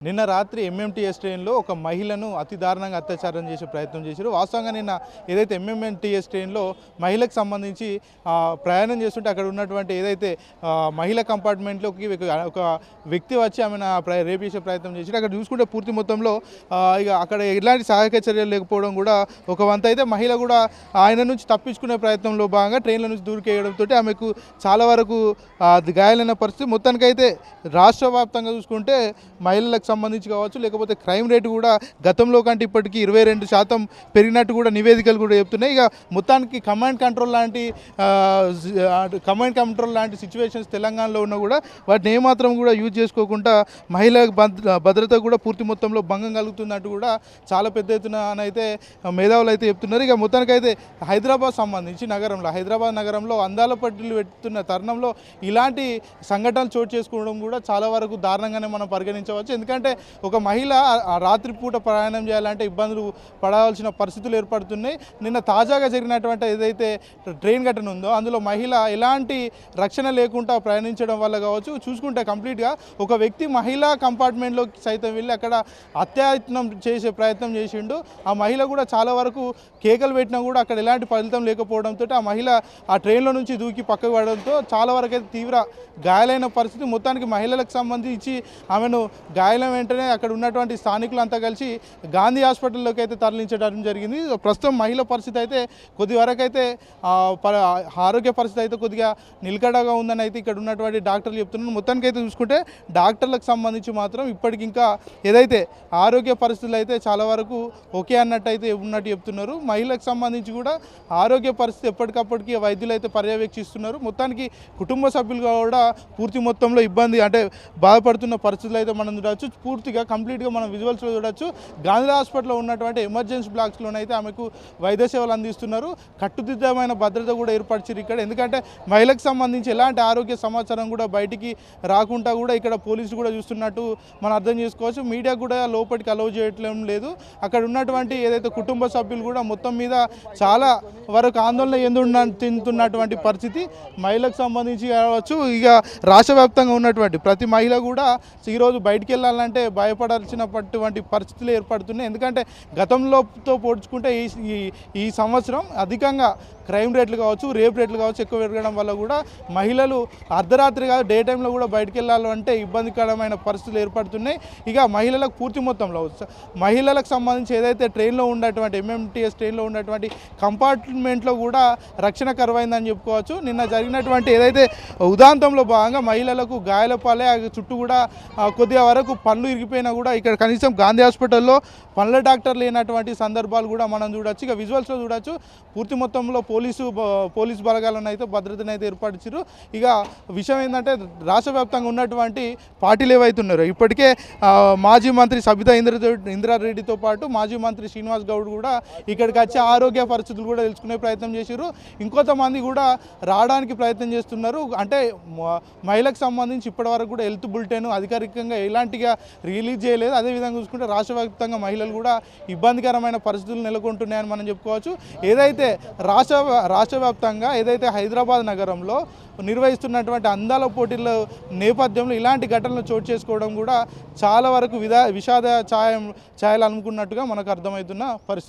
నిన్న రాత్రి ఎంఎంటీఎస్ ట్రైన్లో ఒక మహిళను అతి దారుణంగా అత్యాచారం చేసే ప్రయత్నం చేశారు. వాస్తవంగా నిన్న ఏదైతే ఎంఎంఎంటీఎస్ ట్రైన్లో మహిళకు సంబంధించి ప్రయాణం చేస్తుంటే అక్కడ ఉన్నటువంటి ఏదైతే మహిళ కంపార్ట్మెంట్లోకి ఒక- వ్యక్తి వచ్చి ఆమెను ప్ర- రేప్ చేసే ప్రయత్నం చేశారు అక్కడ చూసుకుంటే పూర్తి మొత్తంలో ఇక అక్కడ ఎలాంటి సహాయక చర్యలు లేకపోవడం కూడా ఒక వంత. అయితే మహిళ కూడా ఆయన నుంచి తప్పించుకునే ప్రయత్నంలో భాగంగా ట్రైన్ల నుంచి దూరికేయడంతో ఆమెకు చాలా వరకు గాయాలైన పరిస్థితి. మొత్తానికైతే రాష్ట్ర వ్యాప్తంగా చూసుకుంటే మహిళలకు సంబంధించి కావచ్చు లేకపోతే క్రైమ్ రేటు కూడా గతంలో కంటే ఇప్పటికీ ఇరవై రెండు శాతం పెరిగినట్టు కూడా నివేదికలు కూడా చెప్తున్నాయి. ఇక మొత్తానికి కమాండ్ కంట్రోల్ లాంటి కమాండ్ కంట్రోల్ లాంటి సిచ్యువేషన్స్ తెలంగాణలో ఉన్నా కూడా వాటిని ఏమాత్రం కూడా యూజ్ చేసుకోకుండా మహిళ భద్ర భద్రత కూడా పూర్తి మొత్తంలో భంగం కలుగుతున్నట్టు కూడా చాలా పెద్ద ఎత్తున అని అయితే మేధావులు అయితే చెప్తున్నారు. ఇక మొత్తానికైతే హైదరాబాద్ సంబంధించి నగరంలో హైదరాబాద్ నగరంలో అందాల పట్టిలు పెడుతున్న తరుణంలో ఇలాంటి సంఘటనలు చోటు చేసుకోవడం కూడా చాలా వరకు దారుణంగానే మనం పరిగణించవచ్చు. ఎందుకంటే ఒక మహిళ రాత్రిపూట ప్రయాణం చేయాలంటే ఇబ్బందులు పడవలసిన పరిస్థితులు ఏర్పడుతున్నాయి. నిన్న తాజాగా జరిగినటువంటి ఏదైతే ట్రైన్ ఘటన ఉందో అందులో మహిళ ఎలాంటి రక్షణ లేకుండా ప్రయాణించడం వల్ల కావచ్చు చూసుకుంటే కంప్లీట్గా ఒక వ్యక్తి మహిళా కంపార్ట్మెంట్లోకి సైతం వెళ్ళి అక్కడ అత్యాయత్నం చేసే ప్రయత్నం చేసిండు. ఆ మహిళ కూడా చాలా వరకు కేకలు పెట్టినా కూడా అక్కడ ఎలాంటి ఫలితం లేకపోవడంతో ఆ మహిళ ఆ ట్రైన్లో నుంచి దూకి పక్కకు పడడంతో చాలా వరకు అయితే తీవ్ర గాయాలైన పరిస్థితి. మొత్తానికి మహిళలకు సంబంధించి ఆమెను గాయాలైన వెంటనే అక్కడ ఉన్నటువంటి స్థానికులు అంతా కలిసి గాంధీ హాస్పిటల్లోకి అయితే తరలించడం జరిగింది. ప్రస్తుతం మహిళ పరిస్థితి అయితే కొద్ది వరకు అయితే ప- ఆరోగ్య పరిస్థితి అయితే కొద్దిగా నిలకడగా ఉందని అయితే ఇక్కడ ఉన్నటువంటి డాక్టర్లు చెప్తున్నారు. మొత్తానికి అయితే చూసుకుంటే డాక్టర్లకు సంబంధించి మాత్రం ఇప్పటికి ఇంకా ఏదైతే ఆరోగ్య పరిస్థితులు అయితే చాలా వరకు ఓకే అన్నట్టు అయితే ఉన్నట్టు చెప్తున్నారు. మహిళలకు సంబంధించి కూడా ఆరోగ్య పరిస్థితి ఎప్పటికప్పటికి వైద్యులు అయితే పర్యవేక్షిస్తున్నారు. మొత్తానికి కుటుంబ సభ్యులు కూడా పూర్తి మొత్తంలో ఇబ్బంది అంటే బాధపడుతున్న పరిస్థితులు అయితే మనం చూడవచ్చు. పూర్తిగా కంప్లీట్గా మనం విజువల్స్లో చూడొచ్చు. గాంధీ హాస్పిటల్లో ఉన్నటువంటి ఎమర్జెన్సీ బ్లాక్స్లోనైతే ఆమెకు వైద్య సేవలు అందిస్తున్నారు. కట్టుదిద్దమైన భద్రత కూడా ఏర్పరిచారు ఇక్కడ. ఎందుకంటే మహిళకు సంబంధించి ఎలాంటి ఆరోగ్య సమాచారం కూడా బయటికి రాకుండా కూడా ఇక్కడ పోలీసులు కూడా చూస్తున్నట్టు మనం అర్థం చేసుకోవచ్చు. మీడియా కూడా లోపలికి అలౌ చేయట్లేం లేదు. అక్కడ ఉన్నటువంటి ఏదైతే కుటుంబ సభ్యులు కూడా మొత్తం మీద చాలా వరకు ఆందోళన ఎందున్న తింటున్నటువంటి పరిస్థితి. మహిళకు సంబంధించి కావచ్చు ఇక రాష్ట్ర వ్యాప్తంగా ఉన్నటువంటి ప్రతి మహిళ కూడా ఈరోజు బయటికి వెళ్ళాలంటే భయపడాల్సినటువంటి పరిస్థితులు ఏర్పడుతున్నాయి. ఎందుకంటే గతంలోతో పోడ్చుకుంటే ఈ ఈ- సంవత్సరం అధికంగా క్రైమ్ రేట్లు కావచ్చు రేప్ రేట్లు కావచ్చు ఎక్కువ పెరగడం వల్ల కూడా మహిళలు అర్ధరాత్రి కాదు డే టైంలో కూడా బయటికి వెళ్ళాలంటే ఇబ్బందికరమైన పరిస్థితులు ఏర్పడుతున్నాయి. ఇక మహిళలకు పూర్తి మొత్తంలో మహిళలకు సంబంధించి ఏదైతే ట్రైన్లో ఉన్నటువంటి ఎంఎంటీఎస్ ట్రైన్లో ఉన్నటువంటి కంపార్ట్మెంట్లో కూడా రక్షణ కరువైందని చెప్పుకోవచ్చు. నిన్న జరిగినటువంటి ఏదైతే ఉదాంతంలో భాగంగా మహిళలకు గాయాల పాలే చుట్టూ కూడా కొద్దిగా వరకు పనులు ఇరిగిపోయినా కూడా ఇక్కడ కనీసం గాంధీ హాస్పిటల్లో పనుల డాక్టర్ లేనటువంటి సందర్భాలు కూడా మనం చూడొచ్చు. ఇక విజువల్స్లో చూడొచ్చు. పూర్తి మొత్తంలో పోలీసు పోలీసు బలగాలను అయితే భద్రతను అయితే ఏర్పరిచారు ఇక విషయం ఏంటంటే రాష్ట్ర వ్యాప్తంగా ఉన్నటువంటి పార్టీలు ఏవైతే ఉన్నారో ఇప్పటికే మాజీ మంత్రి సబితా ఇంద్ర ఇంద్రారెడ్డితో పాటు మాజీ మంత్రి శ్రీనివాస్ గౌడ్ కూడా ఇక్కడికి వచ్చి ఆరోగ్య పరిస్థితులు కూడా తెలుసుకునే ప్రయత్నం చేశారు ఇంకొంతమంది కూడా రావడానికి ప్రయత్నం చేస్తున్నారు. అంటే మహిళకు సంబంధించి ఇప్పటివరకు కూడా హెల్త్ బులెటిన్ అధికారికంగా ఎలాంటిగా రిలీజ్ చేయలేదు. అదేవిధంగా చూసుకుంటే రాష్ట్ర వ్యాప్తంగా మహిళలు కూడా ఇబ్బందికరమైన పరిస్థితులు నెలకొంటున్నాయని మనం చెప్పుకోవచ్చు. ఏదైతే రాష్ట్ర రాష్ట్ర వ్యాప్తంగా ఏదైతే హైదరాబాద్ నగరంలో నిర్వహిస్తున్నటువంటి అందాల పోటీల నేపథ్యంలో ఇలాంటి ఘటనలు చోటు చేసుకోవడం కూడా చాలా వరకు విధా విషాద ఛాయం ఛాయలు అనుకున్నట్టుగా మనకు అర్థమవుతున్న పరిస్థితి.